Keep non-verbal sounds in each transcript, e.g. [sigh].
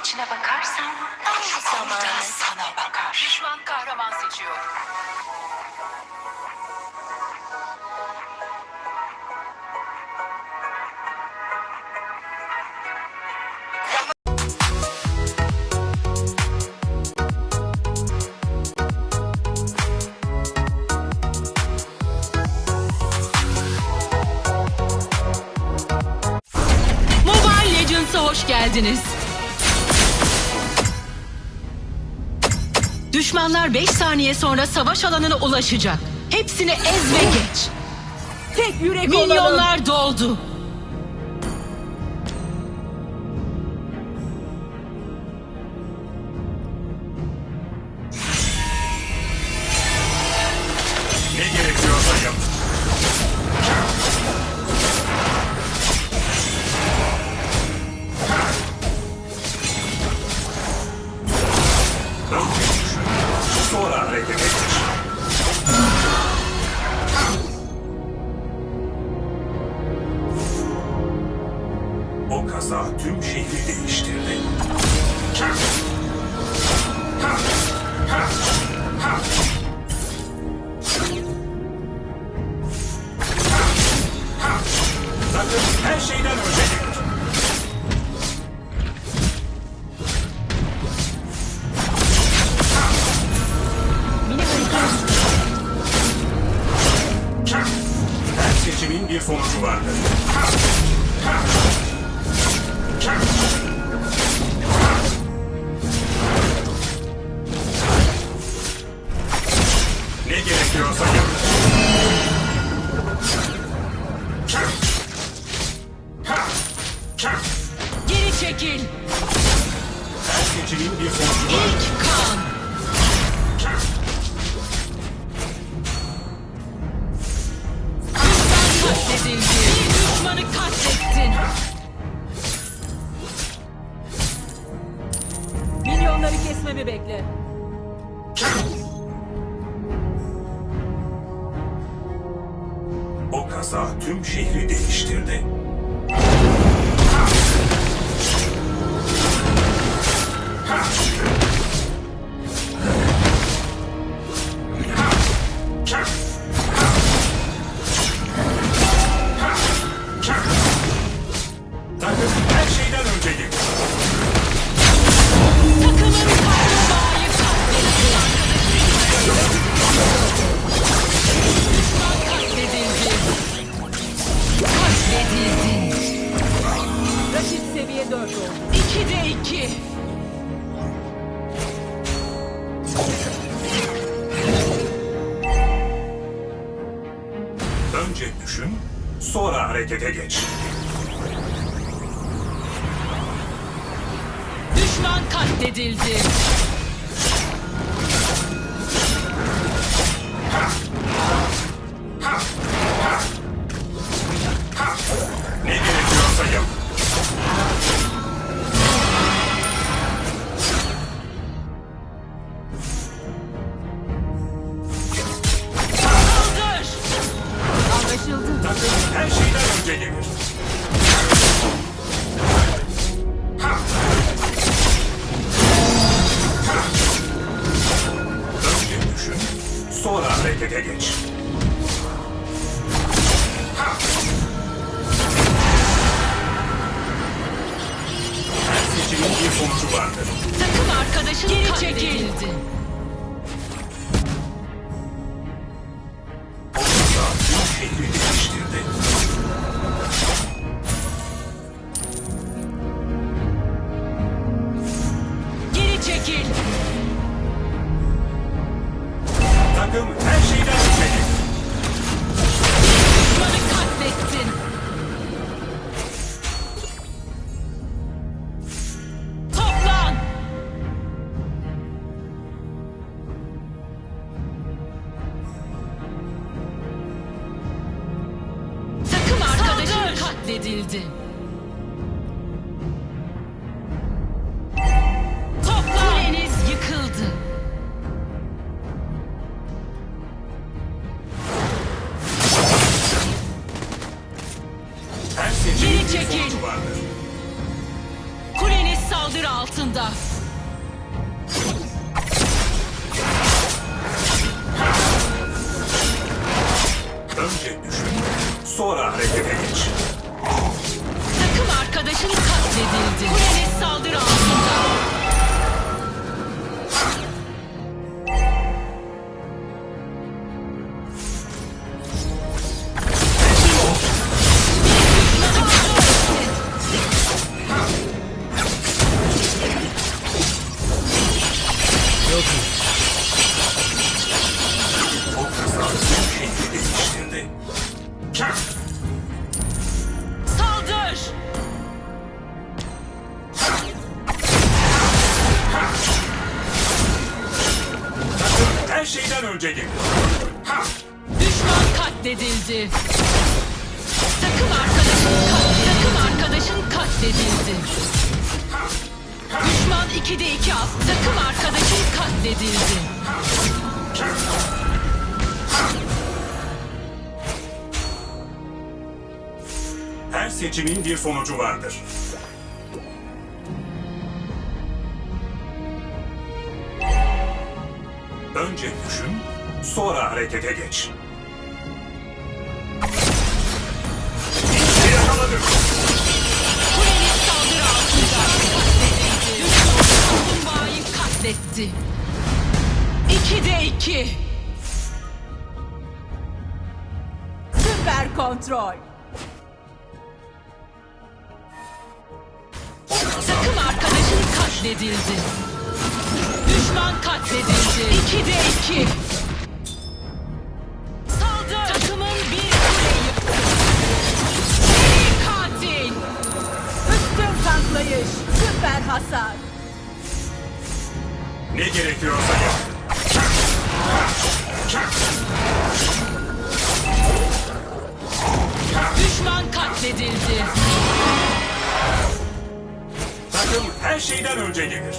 içine bakarsan tam zamanı sana bakar. Düşman kahraman seçiyor. hoş geldiniz. Düşmanlar 5 saniye sonra savaş alanına ulaşacak. Hepsini ez ve geç. Tek yürek Milyonlar olalım. doldu. 送上门。kaza tüm şehri değiştirdi. Sonra harekete geç. Düşman katledildi. Ha! O şehri değiştirdi. Çak! Saldır! Her şeyden önce! Düşman katledildi. Takım arkadaşın kat, takım arkadaşın katledildi. Düşman 2'de 2 at. Takım arkadaşın katledildi. Her seçimin bir sonucu vardır. Önce düşün, sonra harekete geç. İşte yakaladım. Kaplumbağayı katletti. 2'de 2. Süper kontrol. Takım arkadaşın katledildi. Düşman katledildi. 2'de 2. Saldır. Takımın bir kule yıktı. Seri katil. Üstün tanklayış. Süper hasar. Ne gerekiyorsa yap. Düşman katledildi. Takım her şeyden önce gelir.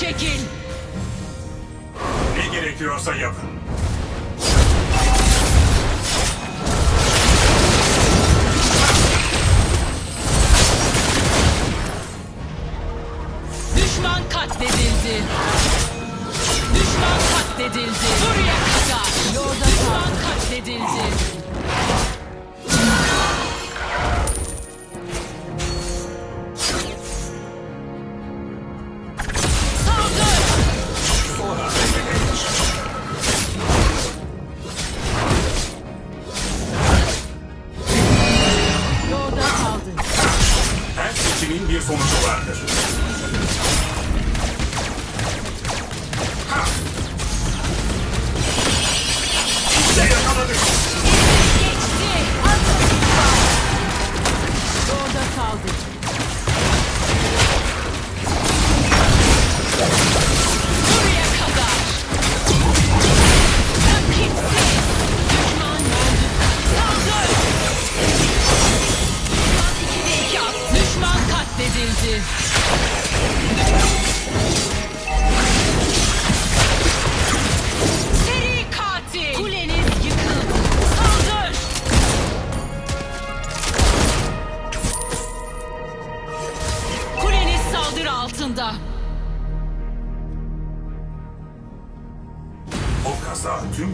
Geri çekil. Ne gerekiyorsa yapın. Düşman katledildi. Düşman katledildi. Buraya kadar. Yolda Düşman katledildi.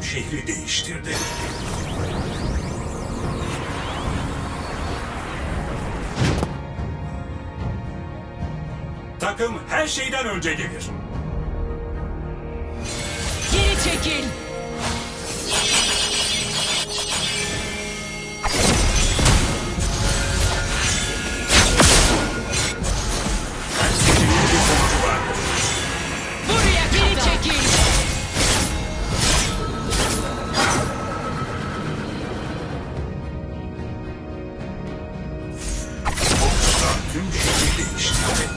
Tüm şehri değiştirdi. Takım her şeyden önce gelir. Geri çekil. Tüm şehri değiştirdi.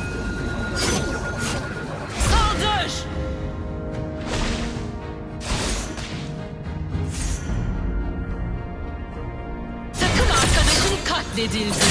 Saldır. Takım arkadaşın katledildi.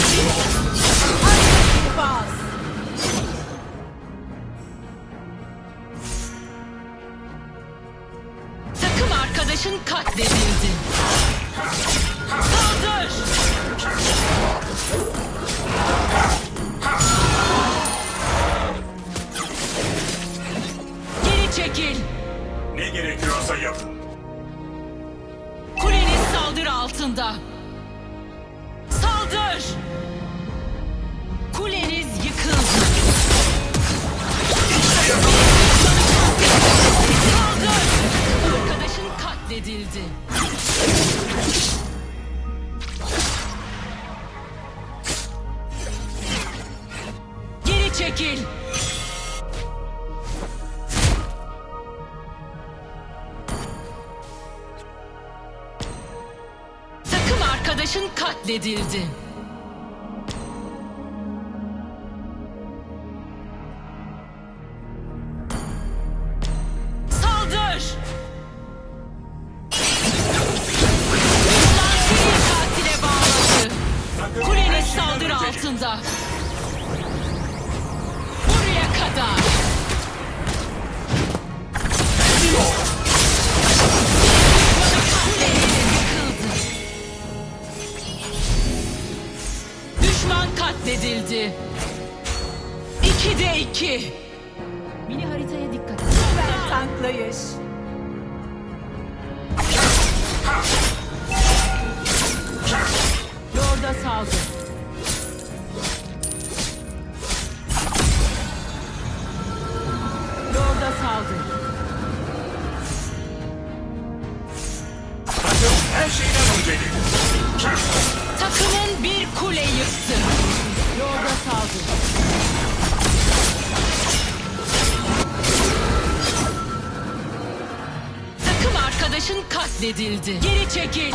Arkadaşın katledildi. Geri çekil.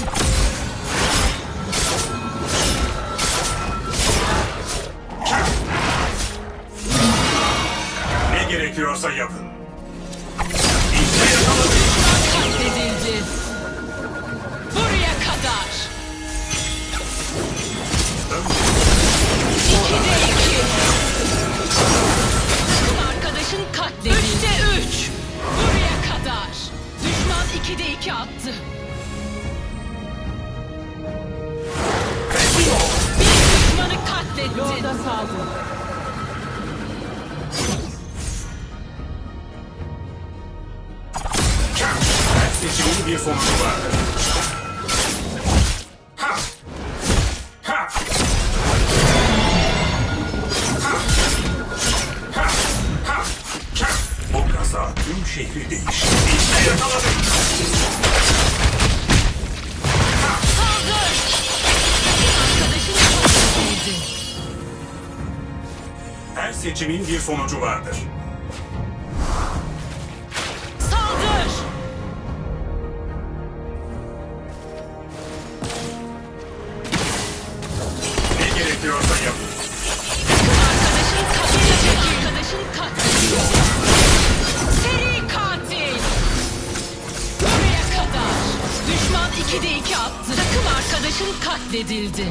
Ne gerekiyorsa yapın. İkide iki attı. Bir düşmanı katletti. Lord'a saldır. Her seçimin bir sonucu vardır. Ha! Ha! Ha! Ha! Ha! Ha! O kaza tüm şehri değiştirdi. Her seçimin bir sonucu vardır. 2'de 2 attı. Takım arkadaşın katledildi.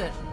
Katledildi.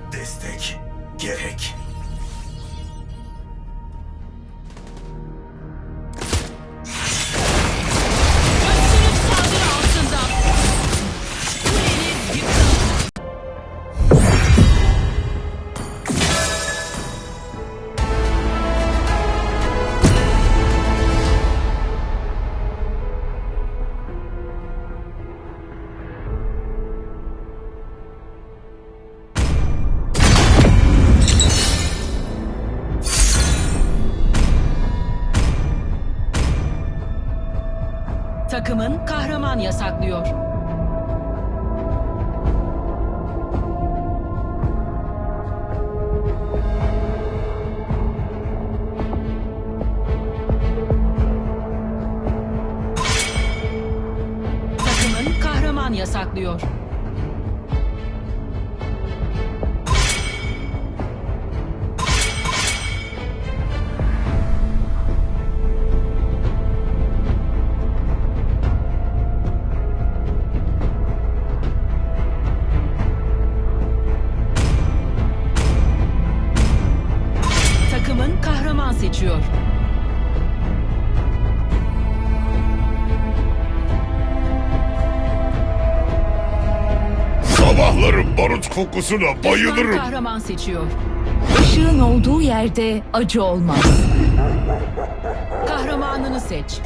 Takımın kahraman yasaklıyor. Takımın kahraman yasaklıyor. Sabahları barut kokusuna Düşman bayılırım. kahraman seçiyor. Işığın olduğu yerde acı olmaz. Kahramanını seç.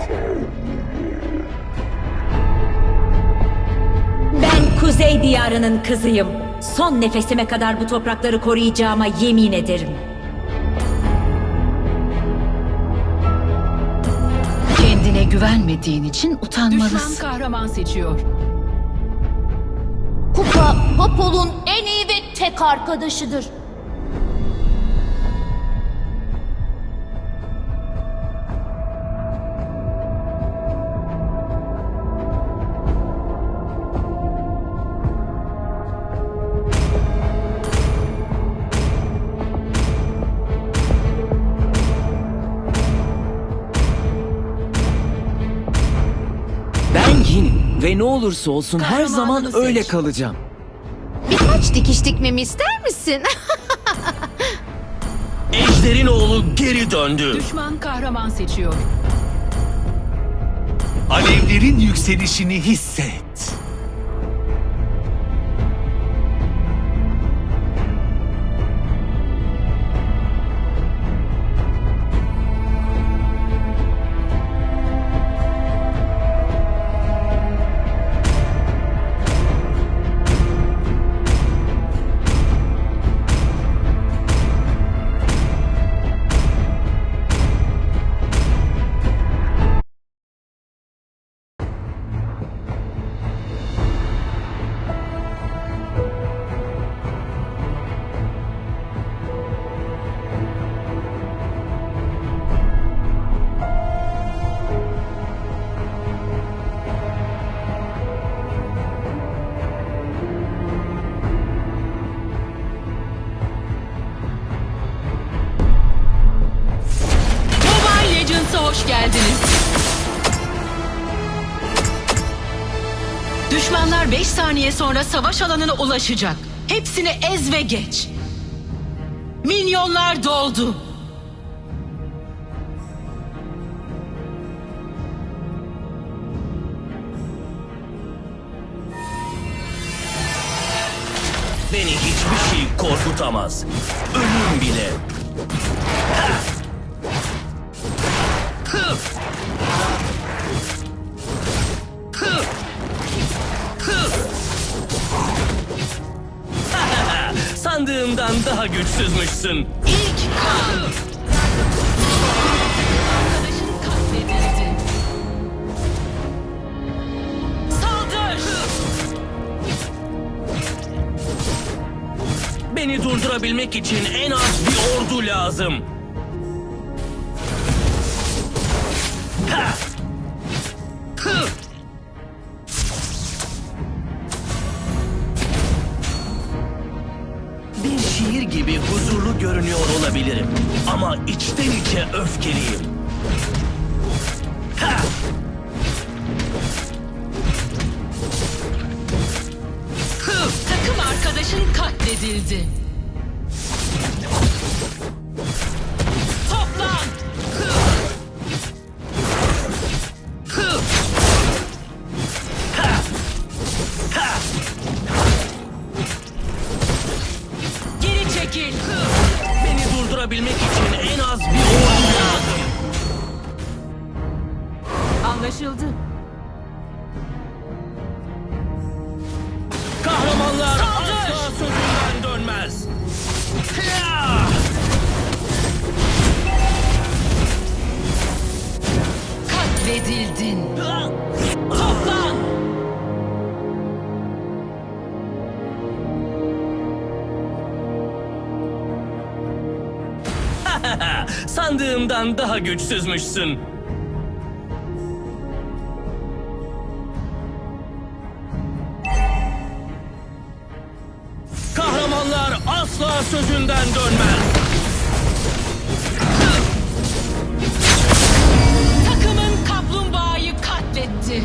Ben Kuzey Diyarı'nın kızıyım. Son nefesime kadar bu toprakları koruyacağıma yemin ederim. Kendine güvenmediğin için utanmalısın. Düşman kahraman seçiyor. Kupa, Popol'un en iyi ve tek arkadaşıdır. Ben yenim ve ne olursa olsun her zaman seç. öyle kalacağım. Birkaç dikiş dikmemi ister misin? [laughs] Ejder'in oğlu geri döndü. Düşman kahraman seçiyor. Alevlerin yükselişini hisset. Sonra savaş alanına ulaşacak. Hepsini ez ve geç. Minyonlar doldu. Beni hiçbir şey korkutamaz. Ölüm bile. Sandığımdan daha güçsüzmüşsün. İlk kan. Arkadaşın katledildi. Saldır. Beni durdurabilmek için en az bir ordu lazım. İçe öfkeliyim. Anlaşıldı. Kahramanlar Saldır! asla sözünden dönmez. Ya! Katledildin. Toplan. [laughs] Sandığımdan daha güçsüzmüşsün. Asla sözünden dönmez. Takımın kaplumbağayı katletti.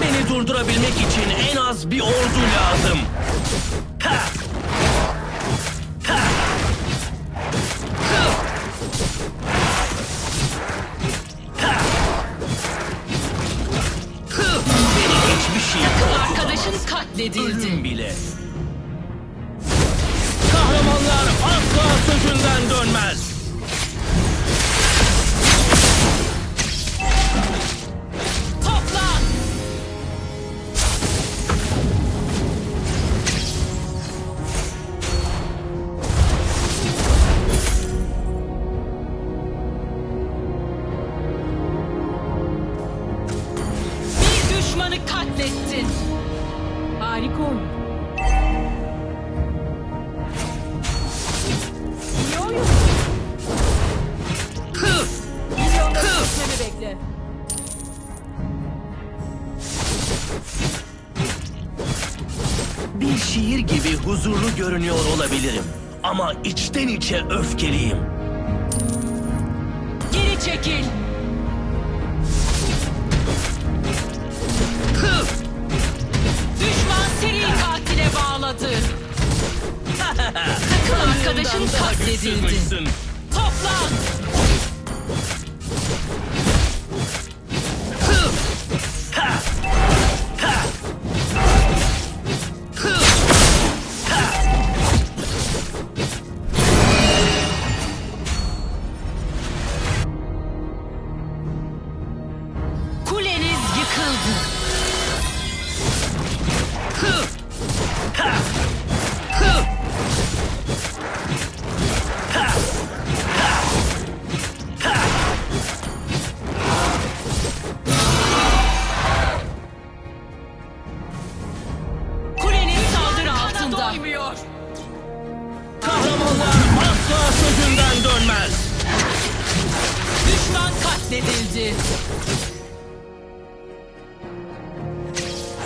Beni durdurabilmek için en az bir ordu lazım. Ha! Katlettin. Harika oyun. İyi oyun. Milyonları gitmemi bekle. Bir şiir gibi huzurlu görünüyor olabilirim. Ama içten içe öfkeliyim. Geri çekil. Arkadaşın katledildi. Toplan.